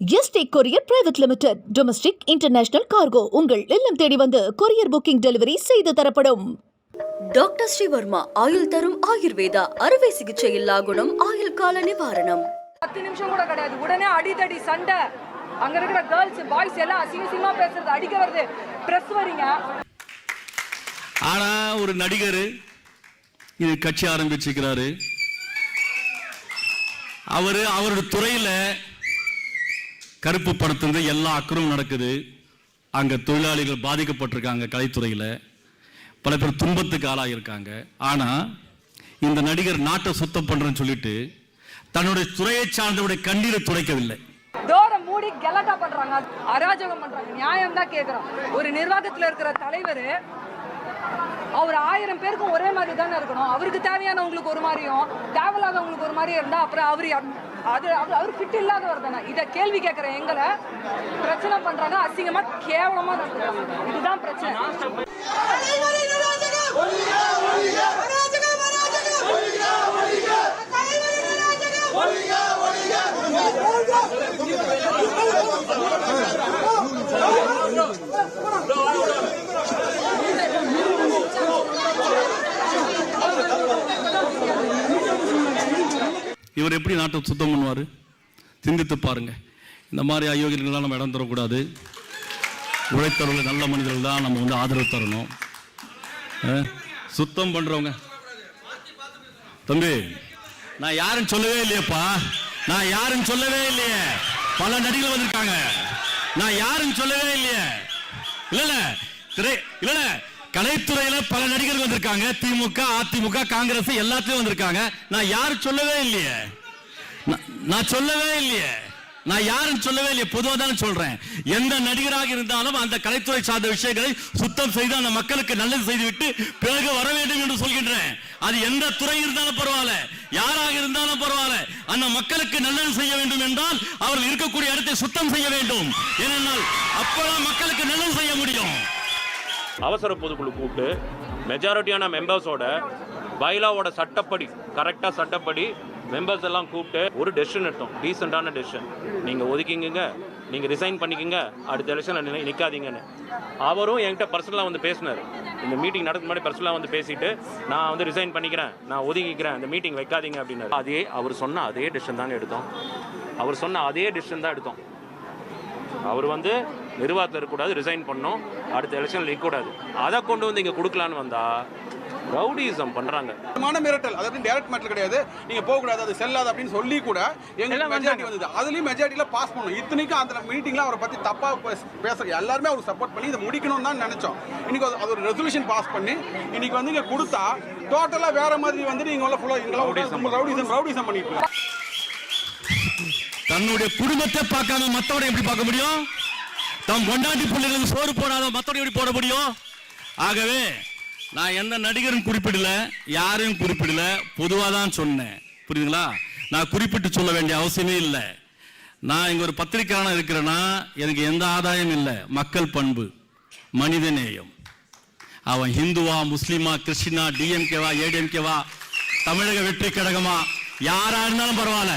ST courier private limited domestic international cargo உங்கள் இல்லம் தேடி வந்து கொரியர் புக்கிங் டெலிவரி செய்து தரப்படும். டாக்டர் ஸ்ரீவர்மா ஆயுள் தரும் ஆயுர்வேதா அறுவை சிகிச்சை இல்லா குணம் ஆயுள் கால நிவாரணம். பத்து நிமிஷம் கூட கிடையாது. உடனே அடிதடி சண்டை. அங்க இருக்கிற கேர்ள்ஸ் பாய்ஸ் எல்லாம் அசிங்க அசிங்கமா பேசுறது அடிக்க வருது. பிரஸ் வரீங்க. ஆனா ஒரு நடிகர் இது கட்சி ஆரம்பிச்சிருக்கிறாரு. அவரு அவருடைய துறையில கருப்பு படத்துல எல்லா அக்கறும் நடக்குது. அங்கே தொழிலாளிகள் பாதிக்கப்பட்டிருக்காங்க கலைத்துறையில். பல பேர் துன்பத்துக்கு ஆளாகியிருக்காங்க. ஆனால் இந்த நடிகர் நாட்டை சுத்தம் பண்ணுறேன்னு சொல்லிட்டு தன்னுடைய துறையை சார்ந்தவருடைய கண்ணீரை துடைக்கவில்லை. டோரை மூடி கெலட்டா பண்றாங்க. அராஜகம் பண்றாங்க. நியாயம் தான் கேக்குறோம். ஒரு நிர்வாகத்துல இருக்கிற தலைவர் அவர் ஆயிரம் பேருக்கும் ஒரே மாதிரி தானே இருக்கணும். அவருக்கு தேவையானவங்களுக்கு ஒரு மாதிரியும் தேவையில்லாதவங்களுக்கு ஒரு மாதிரியும் இருந்தா அப்புறம் அவர் அது அவர் அவர் ஃபிட் இல்லாதவர் தானே. இதை கேள்வி கேட்குற எங்களை பிரச்சனை பண்ணுறாங்க அசிங்கமாக கேவலமாக நடத்துகிறாங்க இதுதான் பிரச்சனை. இவர் எப்படி நாட்டை சுத்தம் பண்ணுவார்? சிந்தித்து பாருங்க. இந்த மாதிரி அயோக்கியர்கள்லாம் நம்ம இடம் தரக்கூடாது. உழைத்தவர்கள் நல்ல மனிதர்கள் தான் நம்ம வந்து ஆதரவு தரணும். சுத்தம் பண்ணுறவங்க தம்பி நான் யாருன்னு சொல்லவே இல்லையேப்பா. நான் யாருன்னு சொல்லவே இல்லையே. பல நடிகர்கள் வந்திருக்காங்க. நான் யாருன்னு சொல்லவே இல்லையே. இல்லை திரை இல்ல கலைத்துறையில பல நடிகர்கள் வந்திருக்காங்க. திமுக அதிமுக காங்கிரஸ் எல்லாத்துலயும் வந்திருக்காங்க. நான் யாரும் சொல்லவே இல்லையே. நான்- சொல்லவே இல்லையே. நான் யாருன்னு சொல்லவே இல்லையே. பொதுவாக தான் சொல்றேன். எந்த நடிகராக இருந்தாலும் அந்த கலைத்துறை சார்ந்த விஷயங்களை சுத்தம் செய்து அந்த மக்களுக்கு நல்லது செய்துவிட்டு பிறகு வர வேண்டும் என்று சொல்கின்றேன். அது எந்த துறை இருந்தாலும் பரவாயில்ல. யாராக இருந்தாலும் பரவாயில்ல. அந்த மக்களுக்கு நல்லது செய்ய வேண்டும் என்றால் அவர்கள் இருக்கக்கூடிய இடத்தை சுத்தம் செய்ய வேண்டும். ஏனென்றால் அப்பதான் மக்களுக்கு நல்லது செய்ய முடியும். அவசர பொதுக்குழு கூப்பிட்டு மெஜாரிட்டியான மெம்பர்ஸோட பைலாவோட சட்டப்படி கரெக்டாக சட்டப்படி மெம்பர்ஸ் எல்லாம் கூப்பிட்டு ஒரு டெசிஷன் எடுத்தோம். டீசெண்டான டெசிஷன் நீங்கள் ஒதுக்கிங்க நீங்கள் ரிசைன் பண்ணிக்கிங்க அடுத்த எலெக்ஷனில் நிற்காதீங்கன்னு அவரும் என்கிட்ட பர்சனலாக வந்து பேசினார். இந்த மீட்டிங் நடக்கும் முன்னாடி பர்சனலாக வந்து பேசிட்டு நான் வந்து ரிசைன் பண்ணிக்கிறேன் நான் ஒதுக்கிக்கிறேன் இந்த மீட்டிங் வைக்காதீங்க அப்படின்னாரு. அதே அவர் சொன்ன அதே டெசிஷன் தாங்க எடுத்தோம். அவர் சொன்ன அதே டெசிஷன் தான் எடுத்தோம். அவர் வந்து நிர்வாகத்தில் இருக்கக்கூடாது ரிசைன் பண்ணோம் அடுத்த எலெக்ஷனில் இருக்கக்கூடாது அதை கொண்டு வந்து இங்கே கொடுக்கலான்னு வந்தா ரவுடிசம் பண்ணுறாங்க மான மிரட்டல் அதாவது டைரக்ட் மேட்டர் கிடையாது. நீங்க போக கூடாது அது செல்லாது அப்படின்னு சொல்லி கூட எங்களுக்கு மெஜாரிட்டி வந்தது. அதுலயும் மெஜாரிட்டில பாஸ் பண்ணணும். இத்தனைக்கும் அந்த மீட்டிங்ல அவரை பத்தி தப்பா பேச- பேச எல்லாருமே அவர் சப்போர்ட் பண்ணி இதை முடிக்கணும்னு தான் நினைச்சோம். இன்னைக்கு அது- அது ஒரு ரெசல்யூஷன் பாஸ் பண்ணி இன்னைக்கு வந்து இங்க கொடுத்தா டோட்டலா வேற மாதிரி வந்து நீங்க எல்லாம் ஃபுல்லா இங்கெல்லாம் ரவுடிசம். ரவுடிசம் பண்ணிட்டு. தன்னுடைய குடும்பத்தை பார்க்காம மத்தவனை எப்படி பார்க்க முடியும்? தம் கொண்டாட்டி பிள்ளைகளுக்கு சோறு போடாத மத்தவனை எப்படி போட முடியும்? ஆகவே நான் எந்த நடிகரும் குறிப்பிடல யாரையும் குறிப்பிடல பொதுவாக தான் சொன்னேன். புரியுதுங்களா? நான் குறிப்பிட்டு சொல்ல வேண்டிய அவசியமே இல்லை. நான் இங்கே ஒரு பத்திரிக்கையாளர் இருக்கிறேன்னா எனக்கு எந்த ஆதாயம் இல்லை. மக்கள் பண்பு மனித நேயம். அவன் ஹிந்துவா முஸ்லீமா கிறிஸ்டினா டிஎம்கேவா ஏடிஎம்கேவா தமிழக வெற்றி கழகமா யாரா இருந்தாலும் பரவாயில்ல.